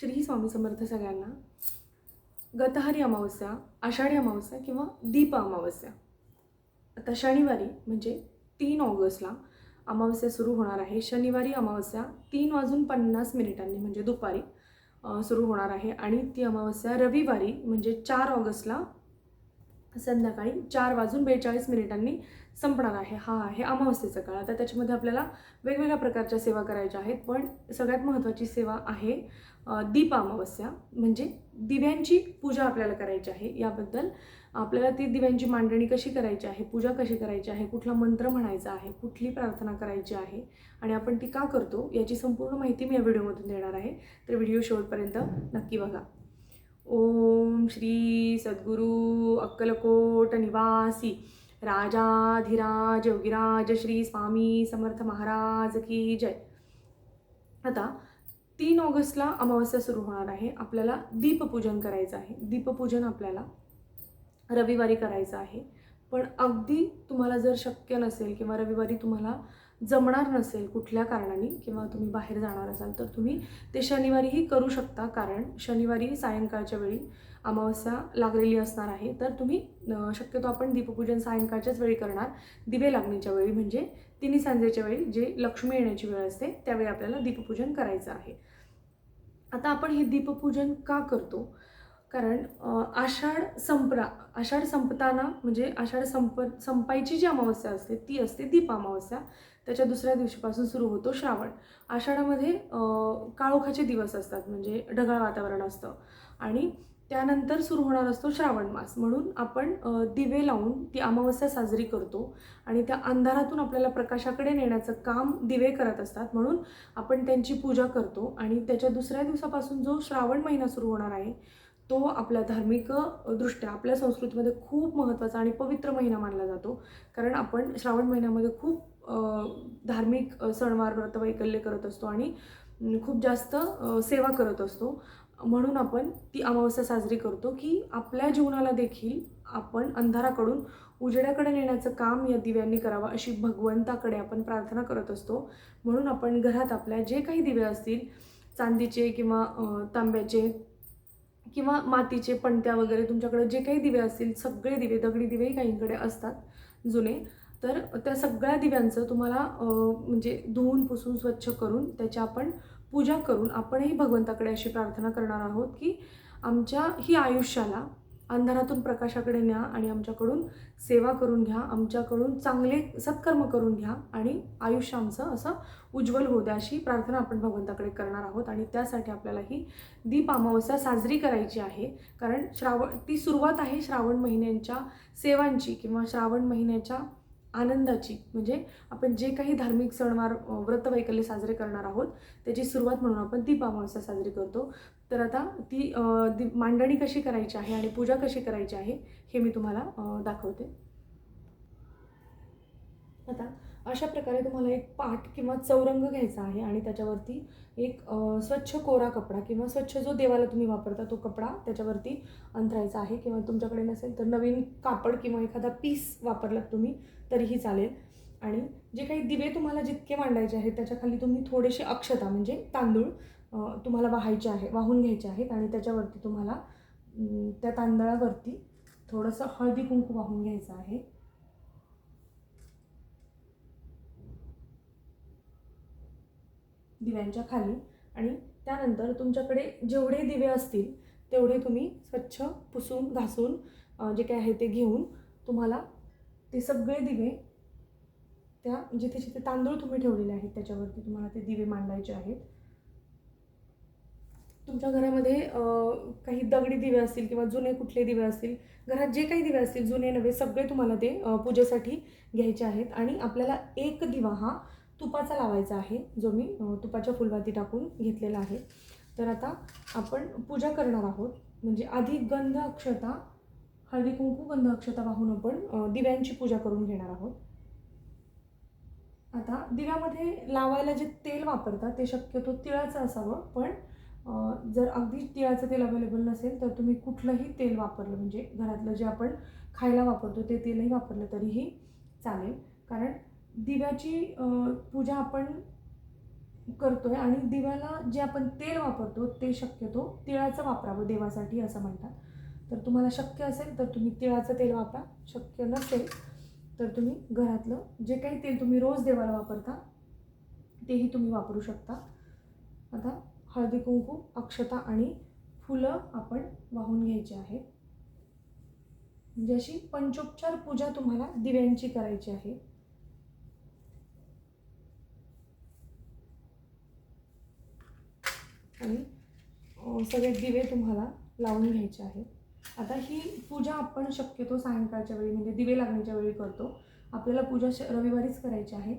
श्री स्वामी समर्थ सगळ्यांना. गतहारी अमावस्या आषाढी अमावस्या किंवा दीप अमावस्या. आता शनिवारी म्हणजे तीन ऑगस्टला अमावस्या सुरू होणार आहे. शनिवारी अमावस्या तीन वाजून पन्नास मिनिटांनी म्हणजे दुपारी सुरू होणार आहे. आणि ती अमावस्या रविवारी म्हणजे चार ऑगस्टला संध्याकाळी चार वाजून बेचाळीस मिनिटांनी संपणार आहे. हा आहे अमावस्येचा काळ. आता त्याच्यामध्ये आपल्याला वेगवेगळ्या प्रकारच्या सेवा करायच्या आहेत. पण सगळ्यात महत्त्वाची सेवा आहे दीप अमावस्या. म्हणजे दिव्यांची पूजा आपल्याला करायची आहे. याबद्दल आपल्याला ती दिव्यांची मांडणी कशी करायची आहे पूजा कशी करायची आहे कुठला मंत्र म्हणायचा आहे कुठली प्रार्थना करायची आहे आणि आपण ती का करतो याची संपूर्ण माहिती मी या व्हिडिओमधून देणार आहे. तर व्हिडिओ शेवटपर्यंत नक्की बघा. ओम श्री सद्गुरू अक्कलकोट निवासी राजाधिराज योगिराज श्री स्वामी समर्थ महाराज की जय. आता तीन ऑगस्टला अमावस्या सुरू होणार आहे. आपल्याला दीपपूजन करायचं आहे. दीपपूजन आपल्याला रविवारी करायचं आहे. पण अगदी तुम्हाला जर शक्य नसेल किंवा रविवारी तुम्हाला जमणार नसेल कुठल्या कारणाने किंवा तुम्ही बाहेर जाणार असाल तर तुम्ही ते शनिवारीही करू शकता. कारण शनिवारी सायंकाळच्या वेळी अमावस्या लागलेली असणार आहे. तर तुम्ही शक्यतो आपण दीपपूजन सायंकाळच्याच वेळी करणार. दिवे लागणीच्या वेळी म्हणजे तिन्ही सांजेच्या वेळी जे लक्ष्मी येण्याची वेळ असते त्यावेळी आपल्याला दीपपूजन करायचं आहे. आता आपण हे दीपपूजन का करतो? कारण आषाढ संपरा आषाढ संपताना म्हणजे आषाढ संप संपायची जी अमावस्या असते ती असते दीप अमावस्या त्याच्या दुसऱ्या दिवशीपासून सुरू होतो श्रावण. आषाढामध्ये काळोखाचे दिवस असतात म्हणजे ढगाळ वातावरण असतं. आणि त्यानंतर सुरू होणार असतो श्रावण मास. म्हणून आपण दिवे लावून ती अमावस्या साजरी करतो. आणि त्या अंधारातून आपल्याला प्रकाशाकडे नेण्याचं काम दिवे करत असतात. म्हणून आपण त्यांची पूजा करतो. आणि त्याच्या दुसऱ्या दिवसापासून जो श्रावण महिना सुरू होणार आहे तो आपल्या धार्मिक दृष्ट्या आपल्या संस्कृतीमध्ये खूप महत्त्वाचा आणि पवित्र महिना मानला जातो. कारण आपण श्रावण महिन्यामध्ये खूप धार्मिक सणवार व्रत वैकल्य करत असतो आणि खूप जास्त सेवा करत असतो. म्हणून आपण ती अमावस्या साजरी करतो की आपल्या जीवनाला देखील आपण अंधाराकडून उजेडाकडे नेण्याचं काम या दिव्यांनी करावं अशी भगवंताकडे आपण प्रार्थना करत असतो. म्हणून आपण घरात आपल्या जे काही दिवे असतील चांदीचे किंवा तांब्याचे किंवा मातीचे पणत्या वगैरे तुमच्याकडे जे काही दिवे असतील सगळे दिवे दगडी दिवेही काहींकडे असतात जुने. तर त्या सगळ्या दिव्यांचं तुम्हाला म्हणजे धुवून पुसून स्वच्छ करून त्याची आपण पूजा करून आपणही भगवंताकडे अशी प्रार्थना करणार आहोत की आमच्या ही आयुष्याला अंधारातून प्रकाशाकडे न्या आणि आमच्याकडून सेवा करून घ्या आमच्याकडून चांगले सत्कर्म करून घ्या आणि आयुष्य आमचं असं उज्ज्वल होऊ द्या अशी प्रार्थना आपण भगवंताकडे करणार आहोत. आणि त्यासाठी आपल्याला ही दीप अमावस्या साजरी करायची आहे. कारण श्रावण ती सुरुवात आहे श्रावण महिन्यांच्या सेवांची किंवा श्रावण महिन्याच्या आनंदाची. म्हणजे आपण जे काही धार्मिक सणवार व्रत व्रतवैकल्य साजरे करणार आहोत त्याची सुरुवात म्हणून आपण दीप अमावस्या साजरी करतो. तर आता ती अ, दी मांडणी कशी करायची आहे आणि पूजा कशी करायची आहे हे मी तुम्हाला दाखवते. आता अशा प्रकारे तुम्हाला एक पाट किंवा चौरंग घ्यायचा आहे आणि त्याच्यावरती एक स्वच्छ कोरा कपडा किंवा स्वच्छ जो देवाला तुम्ही वापरता तो कपडा त्याच्यावरती अंतरायचा आहे. किंवा तुमच्याकडे नसेल तर नवीन कापड किंवा एखादा पीस वापरलात तुम्ही तरीही चालेल. आणि जे काही दिवे तुम्हाला जितके मांडायचे आहेत त्याच्याखाली तुम्ही थोडेसे अक्षता म्हणजे तांदूळ तुम्हाला वाहायचे आहे वाहून घ्यायचे आहेत आणि त्याच्यावरती तुम्हाला त्या तांदळावरती थोडंसं हळदी कुंकू वाहून घ्यायचं आहे. दिव्यांच्या खाली आणि त्यानंतर तुमच्याकडे जेवढे दिवे असतील तेवढे तुम्ही स्वच्छ पुसून घासून जे काय आहे ते घेऊन तुम्हाला ते सगळे दिवे त्या जिथे जिथे तांदूळ तुम्ही ठेवलेले आहेत त्याच्यावरती तुम्हाला ते दिवे मांडायचे आहेत. तुमच्या घरामध्ये काही दगडी दिवे असतील किंवा जुने कुठले दिवे असतील घरात जे काही दिवे असतील जुने नवे सगळे तुम्हाला ते पूजेसाठी घ्यायचे आहेत. आणि आपल्याला एक दिवा हा तुपाचा लावायचा आहे जो मी तुपाच्या फुलवाती टाकून घेतलेला आहे. तर आता आपण पूजा करणार आहोत. म्हणजे आधी गंध अक्षता हळदी कुंकू गंध अक्षता वाहून आपण दिव्यांची पूजा करून घेणार आहोत. आता दिव्यामध्ये लावायला जे तेल वापरतात ते शक्यतो तिळाचं असावं पण जर अगदी तिळाचं तेल अवेलेबल नसेल तर तुम्ही कुठलंही तेल वापरलं म्हणजे घरातलं जे आपण खायला वापरतो ते तेलही वापरलं तरीही चालेल. कारण दिव्याची पूजा आपण करतोय आणि दिव्याला जे आपण तेल वापरतो ते शक्यतो तिळाचं वापरावं देवासाठी असं म्हणतात. तर तुम्हाला शक्य असेल तर तुम्ही तिळाचं तेल वापरा. शक्य नसेल तर तुम्ही घरातलं जे काही तेल तुम्ही रोज देवाला वापरता तेही तुम्ही वापरू शकता. आता हळदी कुंकू अक्षता आणि फुलं आपण वाहून घ्यायची आहेत. म्हणजे अशी पंचोपचार पूजा तुम्हाला दिव्यांची करायची आहे. आणि सगळे दिवे तुम्हाला लावून घ्यायचे आहेत. आता ही पूजा आपण शक्यतो सायंकाळच्या वेळी म्हणजे दिवे लागण्याच्या वेळी करतो. आपल्याला पूजा श रविवारीच करायची आहे.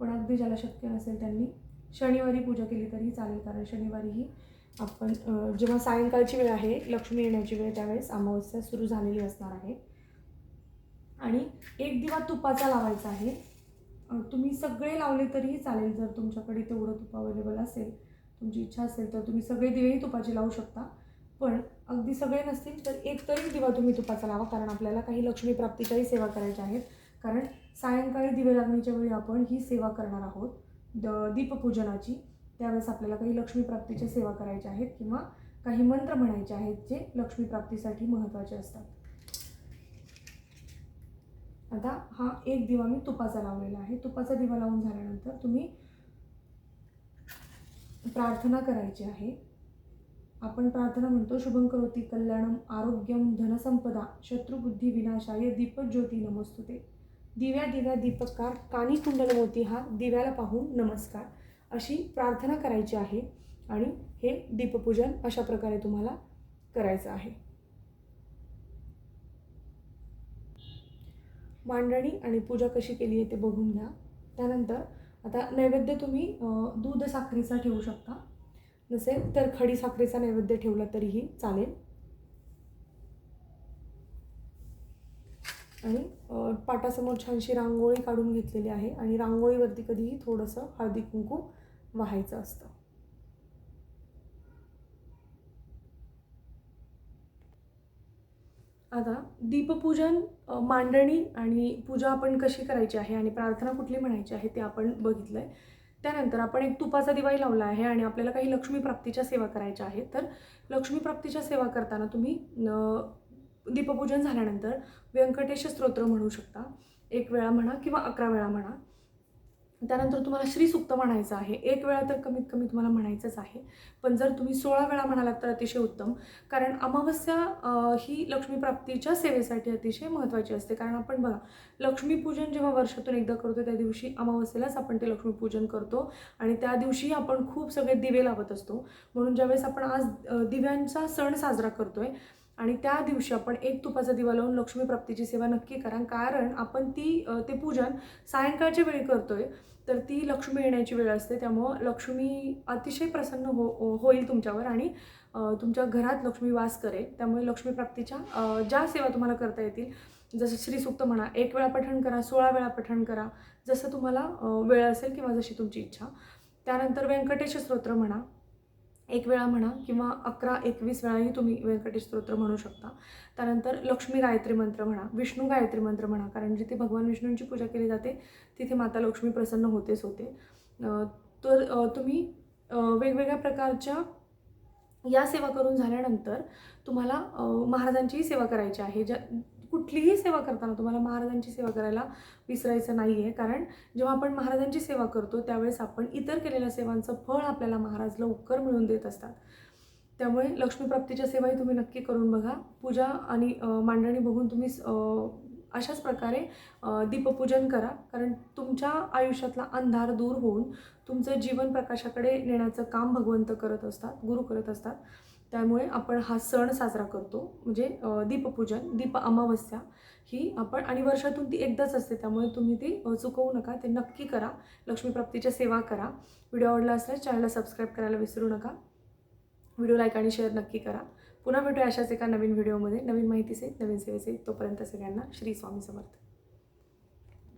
पण अगदी ज्याला शक्य नसेल त्यांनी शनिवारी पूजा केली तरी चालेल कारण शनिवारीही आपण जेव्हा सायंकाळची वेळ आहे लक्ष्मी येण्याची वेळ त्यावेळेस अमावस्या सुरू झालेली असणार आहे. आणि एक दिवा तुपाचा लावायचा आहे. तुम्ही सगळे लावले तरीही चालेल जर तुमच्याकडे तेवढं तुप अवेलेबल असेल. तुमची इच्छा असेल तर तुम्ही सगळे दिवेही तुपाचे लावू शकता. पण अगदी सगळे नसतील तर एक तरी दिवा तुम्ही तुपाचा लावा कारण आपल्याला काही लक्ष्मी प्राप्तीच्याही सेवा करायच्या आहेत. कारण सायंकाळी दिवे लागण्याच्या वेळी आपण ही सेवा करणार आहोत द दीपपूजनाची. त्यावेळेस आपल्याला काही लक्ष्मी प्राप्तीच्या सेवा करायच्या आहेत किंवा काही मंत्र म्हणायचे आहेत जे लक्ष्मी प्राप्तीसाठी महत्त्वाचे असतात. आता हा एक दिवा मी तुपाचा लावलेला आहे. तुपाचा दिवा लावून झाल्यानंतर तुम्ही प्रार्थना करायची आहे. आपण प्रार्थना म्हणतो शुभं करोती कल्याणम आरोग्यम धनसंपदा शत्रुबुद्धी विनाशाय दीपज्योती नमस्तुते. दिव्या दिव्या दीपकार कानी कुंडल मोती हा दिव्याला पाहून नमस्कार. अशी प्रार्थना करायची आहे आणि हे दीपपूजन अशा प्रकारे तुम्हाला करायचं आहे. मांडणी आणि पूजा कशी केली आहे ते बघून घ्या. त्यानंतर आता नैवेद्य तुम्ही दूध साखरेचा ठेवू शकता. नसेल तर खडी साखरेचा नैवेद्य ठेवला तरीही चालेल. आणि पाटासमोर छानशी रांगोळी काढून घेतलेली आहे आणि रांगोळीवरती कधीही थोडंसं हळदी कुंकू वाहायचं असतं. आता दीपपूजन मांडणी आणि पूजा आपण कशी करायची आहे आणि प्रार्थना कुठली म्हणायची आहे ते आपण बघितलं आहे त्यानंतर आपण एक तुपाचा दिवाळी लावला आहे आणि आपल्याला काही लक्ष्मी प्राप्तीच्या सेवा करायच्या आहेत. तर लक्ष्मी प्राप्तीच्या सेवा करताना तुम्ही दीपपूजन झाल्यानंतर व्यंकटेश स्तोत्र म्हणू शकता. एक वेळा म्हणा किंवा अकरा वेळा म्हणा. त्यानंतर तुम्हाला श्रीसुक्त म्हणायचं आहे. एक वेळा तर कमीत कमी तुम्हाला म्हणायचंच आहे. पण जर तुम्ही सोळा वेळा म्हणालात तर अतिशय उत्तम. कारण अमावस्या ही लक्ष्मी प्राप्तीच्या सेवेसाठी अतिशय महत्त्वाची असते. कारण आपण बघा लक्ष्मीपूजन जेव्हा वर्षातून एकदा करतो त्या दिवशी अमावस्येलाच आपण ते लक्ष्मीपूजन करतो. आणि त्या दिवशी आपण खूप सगळे दिवे लावत असतो. म्हणून ज्यावेळेस आपण आज दिव्यांचा सण साजरा करतो आहे आणि त्या दिवशी आपण एक तुपाचा दिवा लावून लक्ष्मी प्राप्तीची सेवा नक्की करा. कारण आपण ती ते पूजन सायंकाळच्या वेळी करतोय तर ती लक्ष्मी येण्याची वेळ असते. त्यामुळं लक्ष्मी अतिशय प्रसन्न हो, हो होईल तुमच्यावर आणि तुमच्या घरात लक्ष्मी वास करेल. त्यामुळे लक्ष्मी प्राप्तीच्या ज्या सेवा तुम्हाला करता येतील जसं श्रीसूक्त म्हणा एक वेळा पठण करा सोळा वेळा पठण करा जसं तुम्हाला वेळ असेल किंवा जशी तुमची इच्छा. त्यानंतर व्यंकटेश स्तोत्र म्हणा एक वेळा म्हणा किंवा अकरा एकवीस वेळाही तुम्ही व्यंकटेश स्तोत्र म्हणू शकता. त्यानंतर लक्ष्मी गायत्री मंत्र म्हणा विष्णू गायत्री मंत्र म्हणा कारण जिथे भगवान विष्णूंची पूजा केली जाते तिथे माता लक्ष्मी प्रसन्न होतेच होते. तर तुम्ही वेगवेगळ्या प्रकारच्या या सेवा करून झाल्यानंतर तुम्हाला महाराजांचीही सेवा करायची आहे. ज्या कुठलीही सेवा करताना तुम्हाला महाराजांची सेवा करायला विसरायचं नाही आहे कारण जेव्हा आपण महाराजांची सेवा करतो त्यावेळेस आपण इतर केलेल्या सेवांचं फळ आपल्याला महाराज लवकर मिळून देत असतात. त्यामुळे लक्ष्मीप्राप्तीच्या सेवाही तुम्ही नक्की करून बघा. पूजा आणि मांडणी बघून तुम्ही अशाच प्रकारे दीपपूजन करा. कारण तुमच्या आयुष्यातला अंधार दूर होऊन तुमचं जीवन प्रकाशाकडे नेण्याचं काम भगवंत करत असतात गुरु करत असतात. त्यामुळे आपण हा सण साजरा करतो. म्हणजे दीपपूजन दीप अमावस्या ही आपण आणि वर्षातून ती एकदाच असते. त्यामुळे तुम्ही ती चुकवू नका. ते नक्की करा. लक्ष्मीप्राप्तीच्या सेवा करा. व्हिडिओ आवडला असल्यास चॅनलला सबस्क्राईब करायला विसरू नका. व्हिडिओ लाईक आणि शेअर नक्की करा. पुन्हा भेटूया अशाच एका नवीन व्हिडिओमध्ये. नवीन माहितीचे नवीन सेवेचे तोपर्यंत सगळ्यांना श्री स्वामी समर्थ.